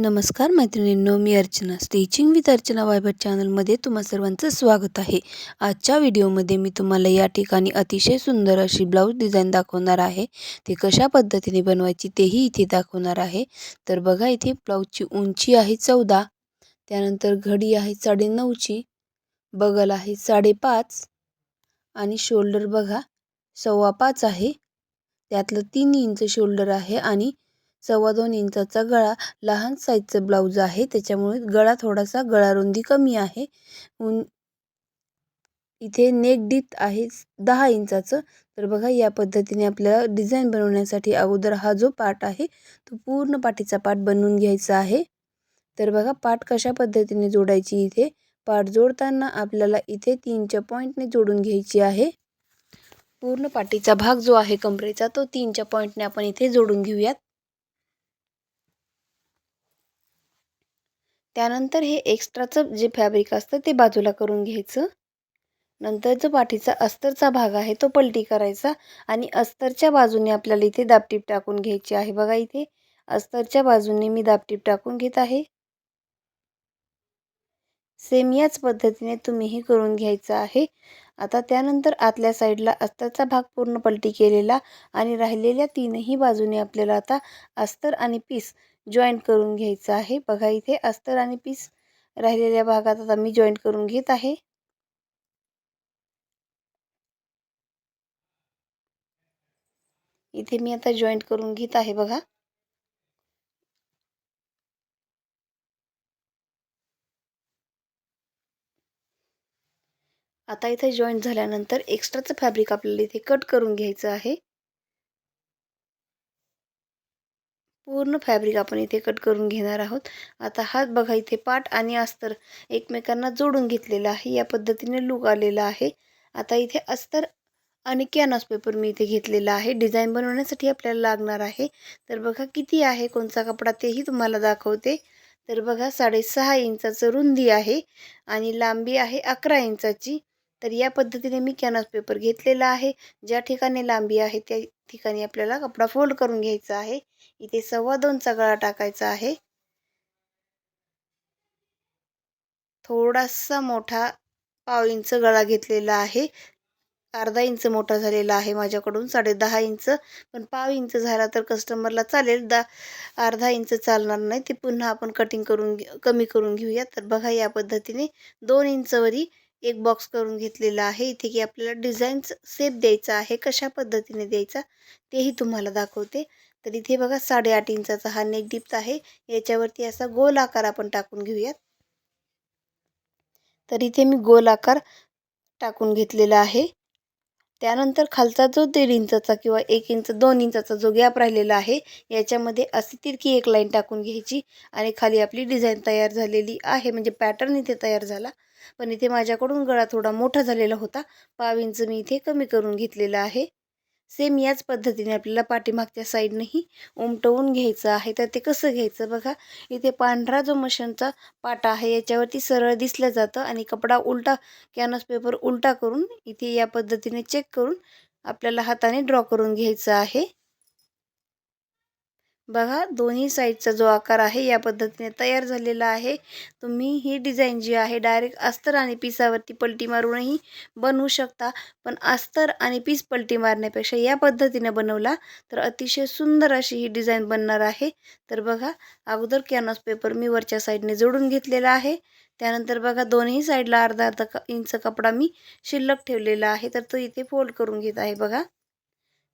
नमस्कार मैत्रिणींनो मी अर्चना. स्टिचिंग विथ अर्चना वायबर चॅनलमध्ये तुम्हा सर्वांचं स्वागत आहे. आजच्या व्हिडिओमध्ये मी तुम्हाला या ठिकाणी अतिशय सुंदर अशी ब्लाऊज डिझाईन दाखवणार आहे. ते कशा पद्धतीने बनवायची तेही इथे दाखवणार आहे. तर बघा इथे ब्लाऊजची उंची आहे चौदा त्यानंतर घडी आहे साडेनऊची बगल आहे साडेपाच आणि शोल्डर बघा सव्वा पाच आहे. त्यातलं तीन इंच शोल्डर आहे आणि सव्वा दोन इंचाचा गळा. लहान साईजचं ब्लाऊज आहे. त्याच्यामुळे गळा थोडासा गळा रुंदी कमी आहे. उन इथे नेक डीप आहे दहा इंचाचं. तर बघा या पद्धतीने आपल्याला डिझाईन बनवण्यासाठी अगोदर हा जो पार्ट आहे तो पूर्ण पाठीचा पार्ट बनवून घ्यायचा आहे. तर बघा पाठ कशा पद्धतीने जोडायची इथे? पाठ जोडताना आपल्याला इथे तीनच्या पॉईंटने जोडून घ्यायची आहे. पूर्ण पाठीचा भाग जो आहे कमरेचा तो तीनच्या पॉईंटने आपण इथे जोडून घेऊयात. त्यानंतर हे एक्स्ट्राचं जे फॅब्रिक असतं ते बाजूला करून घ्यायचं. नंतर जो पाठीचा अस्तरचा भाग आहे तो पलटी करायचा आणि अस्तरच्या बाजूने आपल्याला इथे दापटीप टाकून घ्यायची आहे. बघा इथे अस्तरच्या बाजूने मी दापटीप टाकून घेत आहे. सेम याच पद्धतीने तुम्हीही करून घ्यायचं आहे. आता त्यानंतर आतल्या साईडला अस्तरचा भाग पूर्ण पलटी केलेला आणि राहिलेल्या तीनही बाजूने आपल्याला आता अस्तर आणि पीस जॉईंट करून घ्यायचं आहे. बघा इथे अस्तर आणि पीस राहिलेल्या भागात आता मी जॉईंट करून घेत आहे. इथे मी आता जॉईंट करून घेत आहे बघा. आता इथे जॉईंट झाल्यानंतर एक्स्ट्राचं फॅब्रिक आपल्याला इथे कट करून घ्यायचं आहे. पूर्ण फॅब्रिक आपण इथे कट करून घेणार आहोत. आता हात बघा इथे पाट आणि अस्तर एकमेकांना जोडून घेतलेला आहे. या पद्धतीने लूक आलेला आहे. आता इथे अस्तर आणि कॅनॉस पेपर मी इथे घेतलेला आहे. डिझाईन बनवण्यासाठी आपल्याला लागणार आहे. तर बघा किती आहे कोणता कपडा तेही तुम्हाला दाखवते. तर बघा साडेसहा इंचाचं रुंदी आहे आणि लांबी आहे अकरा इंचाची. तर या पद्धतीने मी कॅनॉस पेपर घेतलेला आहे. ज्या ठिकाणी लांबी आहे त्या ठिकाणी आपल्याला कपडा फोल्ड करून घ्यायचा आहे. इथे सव्वा दोनचा गळा टाकायचा आहे. थोडासा मोठा पाव इंच गळा घेतलेला आहे. अर्धा इंच मोठा झालेला आहे माझ्याकडून साडे दहा इंच. पण पाव इंच झाला तर कस्टमरला चालेल. दा अर्धा इंच चालणार नाही. ते पुन्हा आपण कटिंग करून कमी करून घेऊया. तर बघा या पद्धतीने दोन इंचवरी एक बॉक्स करून घेतलेला आहे. इथे की आपल्याला डिझाईन सेप द्यायचा आहे कशा पद्धतीने द्यायचा तेही तुम्हाला दाखवते. तर इथे बघा साडेआठ इंचाचा हा नेक डिप्त आहे. याच्यावरती असा गोल आकार आपण टाकून घेऊयात. तर इथे मी गोल आकार टाकून घेतलेला आहे. त्यानंतर खालचा जो दीड इंचाचा किंवा एक इंच दोन इंचाचा जो गॅप राहिलेला आहे याच्यामध्ये अशी तिरकी एक लाईन टाकून घ्यायची आणि खाली आपली डिझाईन तयार झालेली आहे. म्हणजे पॅटर्न इथे तयार झाला. पण इथे माझ्याकडून गळा थोडा मोठा झालेला होता. पाव इंच मी इथे कमी करून घेतलेला आहे. सेम याच पद्धतीने आपल्याला पाठीमागच्या साईडनेही उमटवून घ्यायचं आहे. तर ते कसं घ्यायचं बघा? इथे पांढरा जो मशीनचा पाटा आहे याच्यावरती सरळ दिसलं जातं आणि कपडा उलटा कॅनस पेपर उलटा करून इथे या पद्धतीने चेक करून आपल्याला हाताने ड्रॉ करून घ्यायचं आहे. बघा दोन्ही साईडचा जो आकार आहे या पद्धतीने तयार झालेला आहे. तुम्ही ही डिझाईन जी आहे डायरेक्ट अस्तर आणि पिसावरती पलटी मारूनही बनवू शकता. पण अस्तर आणि पीस पलटी मारण्यापेक्षा या पद्धतीने बनवला तर अतिशय सुंदर अशी ही डिझाईन बनणार आहे. तर बघा अगोदर कॅनॉस पेपर मी वरच्या साईडने जोडून घेतलेला आहे. त्यानंतर बघा दोन्ही साईडला अर्धा अर्धा इंच कपडा मी शिल्लक ठेवलेला आहे. तर तो इथे फोल्ड करून घेत आहे बघा.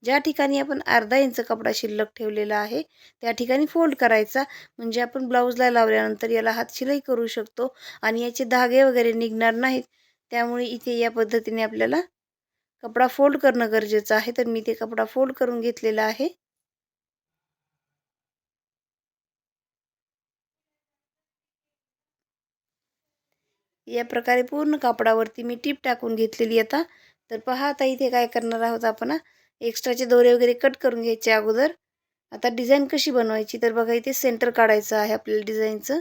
ज्या ठिकाणी आपण अर्धा इंच कपडा शिल्लक ठेवलेला आहे त्या ठिकाणी फोल्ड करायचा. म्हणजे आपण ब्लाऊजला लावल्यानंतर याला हात शिलाई करू शकतो आणि याचे धागे वगैरे निघणार नाहीत. त्यामुळे इथे या पद्धतीने आपल्याला कपडा फोल्ड करणं गरजेचं आहे. तर मी ते कपडा फोल्ड करून घेतलेला आहे. या प्रकारे पूर्ण कापडावरती मी टीप टाकून घेतलेली आता. तर पहा आता इथे काय करणार आहोत आपण एक्स्ट्राचे दोरे वगैरे कट करून घ्यायचे अगोदर. आता डिझाईन कशी बनवायची? तर बघा इथे सेंटर काढायचं आहे आपल्याला डिझाईनचं.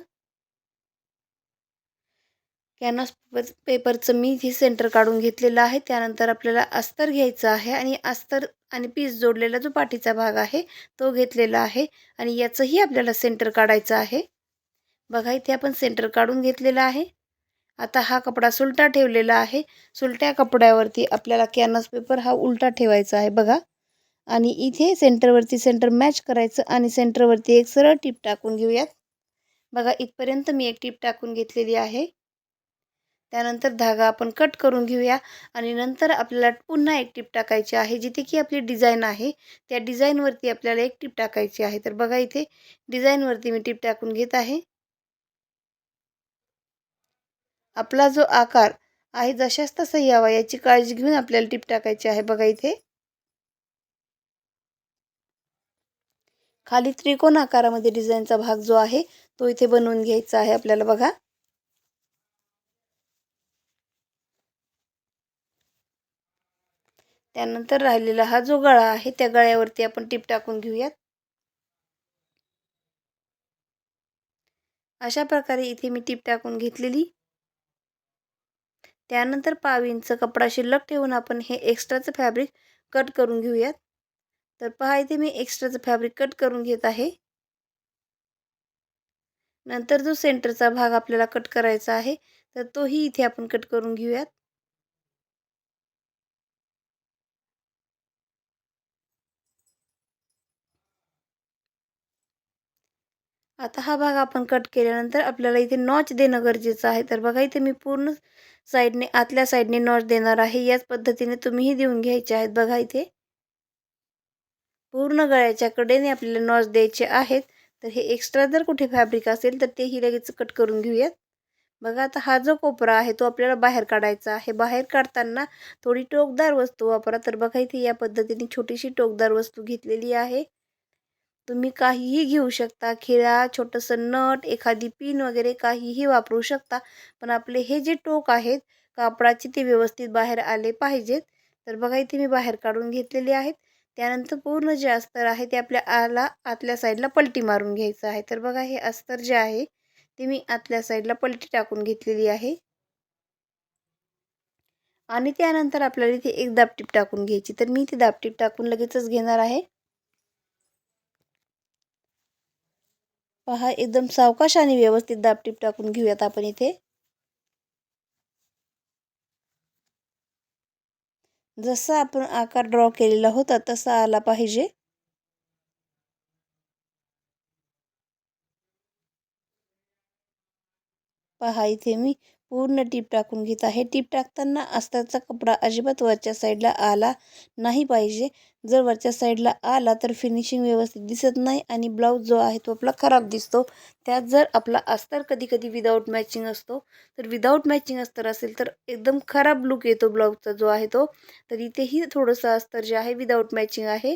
कॅनव्हास पेपर पेपरचं मी इथे सेंटर काढून घेतलेलं आहे. त्यानंतर आपल्याला अस्तर घ्यायचं आहे आणि अस्तर आणि पीस जोडलेला जो पाठीचा भाग आहे तो घेतलेला आहे आणि याचंही आपल्याला सेंटर काढायचं आहे. बघा इथे आपण सेंटर काढून घेतलेलं आहे. आता हा कपडा सुलटा ठेवलेला आहे. सुलट्या कपड्यावरती आपल्याला कॅनस पेपर हा उलटा ठेवायचा आहे बघा. आणि इथे सेंटरवरती सेंटर मॅच करायचं आणि सेंटरवरती एक सरळ टीप टाकून घेऊयात. बघा इथपर्यंत मी एक टीप टाकून घेतलेली आहे. त्यानंतर धागा आपण कट करून घेऊया आणि नंतर आपल्याला पुन्हा एक टीप टाकायची आहे जिथे की आपली डिझाईन आहे. त्या डिझाईनवरती आपल्याला एक टीप टाकायची आहे. तर बघा इथे डिझाईनवरती मी टीप टाकून घेत आहे. आपला जो आकार आहे जशाच तसा यावा याची काळजी घेऊन आपल्याला टीप टाकायची आहे बघा इथे. खाली त्रिकोण आकारामध्ये डिझाईनचा भाग जो आहे तो इथे बनवून घ्यायचा आहे आपल्याला बघा. त्यानंतर राहिलेला हा जो गळा आहे त्या गळ्यावरती आपण टीप टाकून घेऊयात. अशा प्रकारे इथे मी टीप टाकून घेतलेली. त्यानंतर पाव इंच कपडा शिल्लक ठेवून आपण हे एक्स्ट्राचं फॅब्रिक कट करून घेऊयात. तर पहा इथे मी एक्स्ट्राचं फॅब्रिक कट करून घेत आहे. नंतर जो सेंटरचा भाग आपल्याला कट करायचा आहे तर तोही इथे आपण कट करून घेऊयात. आता हा भाग आपण कट केल्यानंतर आपल्याला इथे नॉच देणं गरजेचं आहे. तर बघा इथे मी पूर्ण साईडने आतल्या साईडने नॉच देणार आहे. याच पद्धतीने तुम्हीही देऊन घ्यायचे आहेत. बघा इथे. पूर्ण गळ्याच्या कडेने आपल्याला नॉच द्यायचे आहेत. तर हे एक्स्ट्रा जर कुठे फॅब्रिक असेल तर तेही लगेच कट करून घेऊयात. बघा आता हा जो कोपरा आहे तो आपल्याला बाहेर काढायचा आहे. बाहेर काढताना थोडी टोकदार वस्तू वापरा. तर बघा इथे या पद्धतीने छोटीशी टोकदार वस्तू घेतलेली आहे. तुम्ही काहीही घेऊ शकता. खिळा छोटंसं नट एखादी पिन वगैरे काहीही वापरू शकता. पण आपले हे जे टोक आहेत कापडाचे ते व्यवस्थित बाहेर आले पाहिजेत. तर बघा इथे मी बाहेर काढून घेतलेले आहेत. त्यानंतर पूर्ण जे अस्तर आहे ते आपल्या आला आतल्या साईडला पलटी मारून घ्यायचं आहे. तर बघा हे अस्तर जे आहे ते मी आतल्या साईडला पलटी टाकून घेतलेली आहे. आणि त्यानंतर आपल्याला इथे एक दापटीप टाकून घ्यायची. तर मी ती दापटीप टाकून लगेचच घेणार आहे. पहा एकदम सावकाश आणि व्यवस्थित दापटीप टाकून घेऊयात आपण इथे. जसा आपण आकार ड्रॉ केलेला होता तसा आला पाहिजे. पहा इथे मी पूर्ण टीप टाकून घेत आहे. टीप टाकताना अस्ताचा कपडा अजिबात वरच्या साईडला आला नाही पाहिजे. जर वरच्या साईडला आला तर फिनिशिंग व्यवस्थित दिसत नाही आणि ब्लाऊज जो आहे तो आपला खराब दिसतो. त्यात जर आपला अस्तर कधी कधी विदाऊट मॅचिंग असतो तर विदाऊट मॅचिंग अस्तर असेल तर एकदम खराब लुक येतो ब्लाऊजचा जो आहे तो. तर इथेही थोडंसं अस्तर जे आहे विदाऊट मॅचिंग आहे.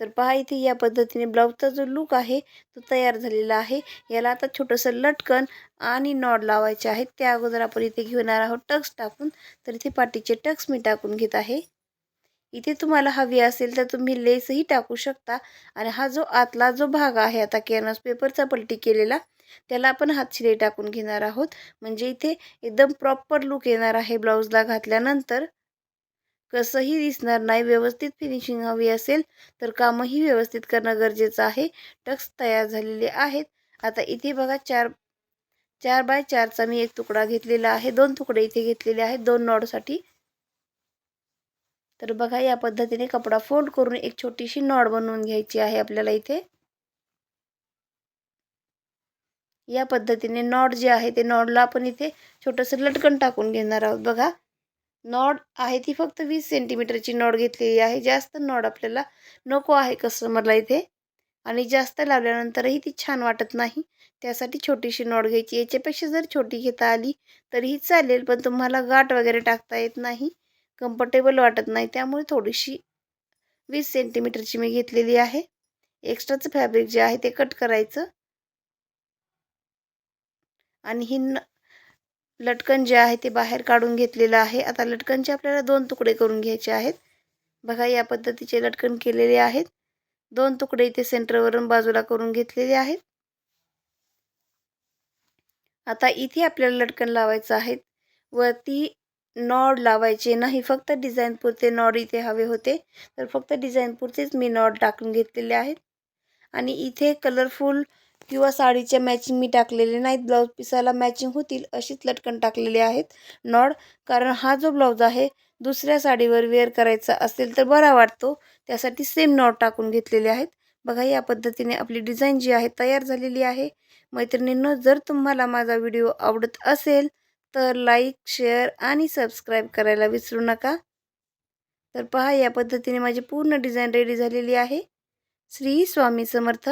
तर पहा इथे या पद्धतीने ब्लाऊजचा जो लूक आहे तो तयार झालेला आहे. याला आता छोटंसं लटकन आणि नॉड लावायचे आहेत. त्या अगोदर आपण इथे घेणार आहोत टक्स टाकून. तर इथे पाठीचे टक्स मी टाकून घेत आहे. इथे तुम्हाला हवी असेल तर तुम्ही लेसही टाकू शकता. आणि हा जो आतला जो भाग आहे आता कॅनव्हास पेपरचा पलटी केलेला त्याला आपण हात टाकून घेणार आहोत. म्हणजे इथे एकदम प्रॉपर लुक येणार आहे ब्लाऊजला घातल्यानंतर. कसंही दिसणार नाही व्यवस्थित फिनिशिंग हवी असेल तर कामही व्यवस्थित करणं गरजेचं आहे. टक्स तयार झालेले आहेत. आता इथे बघा चार चार बाय चारचा मी एक तुकडा घेतलेला आहे. दोन तुकडे इथे घेतलेले आहेत दोन नॉडसाठी. तर बघा या पद्धतीने कपडा फोल्ड करून एक छोटीशी नॉड बनवून घ्यायची आहे आपल्याला इथे. या पद्धतीने नॉड जे आहे ते नॉडला आपण इथे छोटंसं लटकन टाकून घेणार आहोत. बघा नॉड आहे ती फक्त वीस सेंटीमीटरची नॉड घेतलेली आहे. जास्त नॉड आपल्याला नको आहे कस्टमरला इथे. आणि जास्त लावल्यानंतरही ती छान वाटत नाही. त्यासाठी छोटीशी नॉड घ्यायची. याच्यापेक्षा जर छोटी घेता आली तरीही चालेल पण तुम्हाला गाठ वगैरे टाकता येत नाही. कम्फर्टेबल वाटत नाही. त्यामुळे थोडीशी वीस सेंटीमीटरची मी घेतलेली आहे. एक्स्ट्राचं फॅब्रिक जे आहे ते कट करायचं. आणि ही लटकन जे आहे ते बाहेर काढून घेतलेलं आहे. आता लटकनचे आपल्याला दोन तुकडे करून घ्यायचे आहेत. बघा या पद्धतीचे लटकन केलेले आहेत. दोन तुकडे इथे सेंटरवरून बाजूला करून घेतलेले आहेत. आता इथे आपल्याला लटकन लावायचं आहे. वरती नॉड लावायचे नाही. फक्त डिझाईन पुरते नॉड इथे हवे होते. तर फक्त डिझाईन पुरतेच मी नॉड टाकून घेतलेले आहेत. आणि इथे कलरफुल किंवा साडीच्या मॅचिंग मी टाकलेले नाहीत. ब्लाऊज पिसाला मॅचिंग होतील अशीच लटकन टाकलेले आहेत. नॉड कारण हा जो ब्लाऊज आहे दुसऱ्या साडीवर वेअर करायचा असेल तर बरा वाटतो. त्यासाठी सेम नॉड टाकून घेतलेले आहेत. बघा या पद्धतीने आपली डिझाईन जी आहे तयार झालेली आहे. मैत्रिणींनो जर तुम्हाला माझा व्हिडिओ आवडत असेल तर लाईक शेअर आणि सबस्क्राईब करायला विसरू नका. तर पहा या पद्धतीने माझी पूर्ण डिझाईन रेडी झालेली आहे. श्री स्वामी समर्थ.